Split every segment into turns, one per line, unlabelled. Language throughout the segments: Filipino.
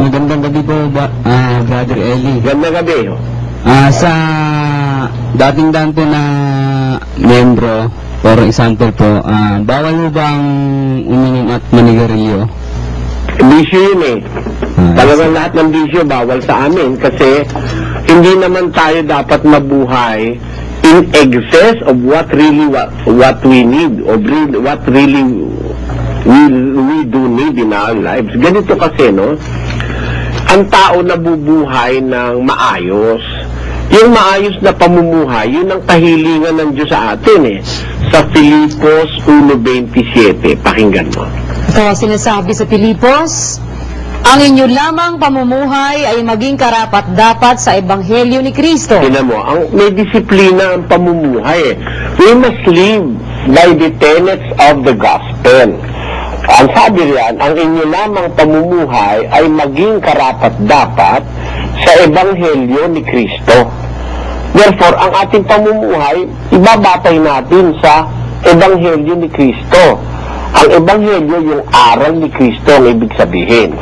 Magandang gabi po, ba, ah, Brother Eli.
Ganda gabi.
Ah, sa dating dan po na membro, for example po, ah, bawal mo bang uminom at manigarilyo?
Bisyo yun eh.
Ah,
Talagang lahat ng bisyo bawal sa amin kasi hindi naman tayo dapat mabuhay in excess of what really what, what we need or what really we, we do need in our lives. Ganito kasi, no? Ang tao nabubuhay ng maayos. Yung maayos na pamumuhay, yun ang kahilingan ng Diyos sa atin eh. Sa Filipos 1.27. Pakinggan mo.
Ito sinasabi sa Pilipos, ang inyo lamang pamumuhay ay maging karapat-dapat sa Ebanghelyo ni Kristo.
Tingnan mo, ang, may disiplina ang pamumuhay eh. We must live by the tenets of the gospel. Ang sabi riyan, ang inyo lamang pamumuhay ay maging karapat-dapat sa Ebanghelyo ni Kristo. Therefore, ang ating pamumuhay, ibabatay natin sa Ebanghelyo ni Kristo. Ang Ebanghelyo, yung aral ni Kristo ang ibig sabihin.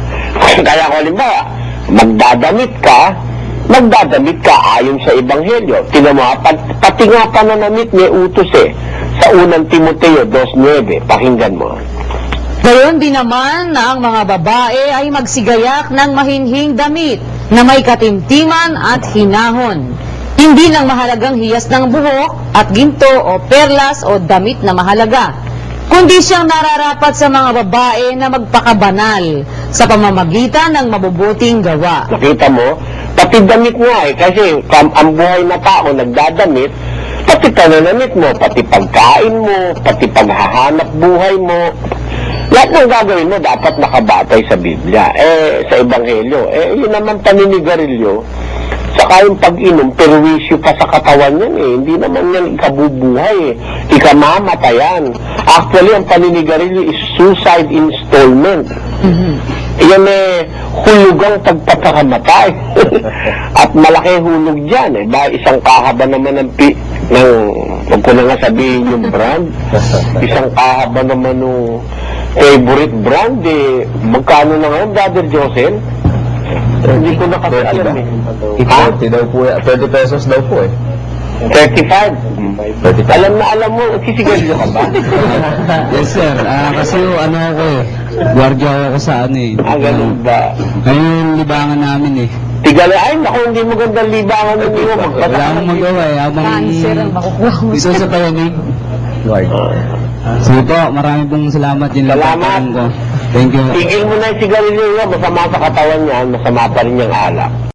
Kaya kung halimbawa, magdadamit ka, magdadamit ka ayon sa Ebanghelyo. Tingnan mo, pat, pati nga pananamit ni utos eh, sa unang Timoteo 2.9. Pakinggan mo.
Gayon din naman na ang mga babae ay magsigayak ng mahinhing damit na may katimtiman at hinahon. Hindi lang mahalagang hiyas ng buhok at ginto o perlas o damit na mahalaga, kundi siyang nararapat sa mga babae na magpakabanal sa pamamagitan ng mabubuting gawa.
Nakita mo? Pati damit nga eh, kasi ang buhay na tao nagdadamit, pati pananamit mo, pati pagkain mo, pati paghahanap buhay mo, lahat ng gagawin mo dapat nakabatay sa Biblia, eh, sa Ebanghelyo. Eh, yun naman paninigarilyo, saka yung pag-inom, perwisyo pa sa katawan yan eh. Hindi naman yan ikabubuhay eh. Ikamamatayan. Actually, ang paninigarilyo is suicide installment. Yan eh, hulugang pagpapakamatay. At malaki hulog dyan eh. Dahil isang kahaba naman ng, pi, ng huwag ko na nga sabihin yung brand. Isang kahaba naman ng favorite brand eh. Magkano na ngayon, Brother Josel? Hindi ko na kasi alam eh. Ha?
30 daw po, yan. 30 pesos daw po eh.
35.
35.
Alam na alam mo, sisigarilyo ka ba?
yes sir, ah, kasi ano ako eh, gwardiya ako sa ano eh.
ah, ganun ba?
Ngayon yung libangan namin eh.
Tigali, ay, naku, hindi magandang libangan ng iyo.
Wala akong magawa eh, habang
Cancer ang makukuha mo.
gusto sa payanig.
Lord.
Sige po, marami pong salamat din lang
Salamat.
po. Thank you.
Tigil mo na yung sigarilyo niya, masama sa katawan niya, masama pa rin yung alak.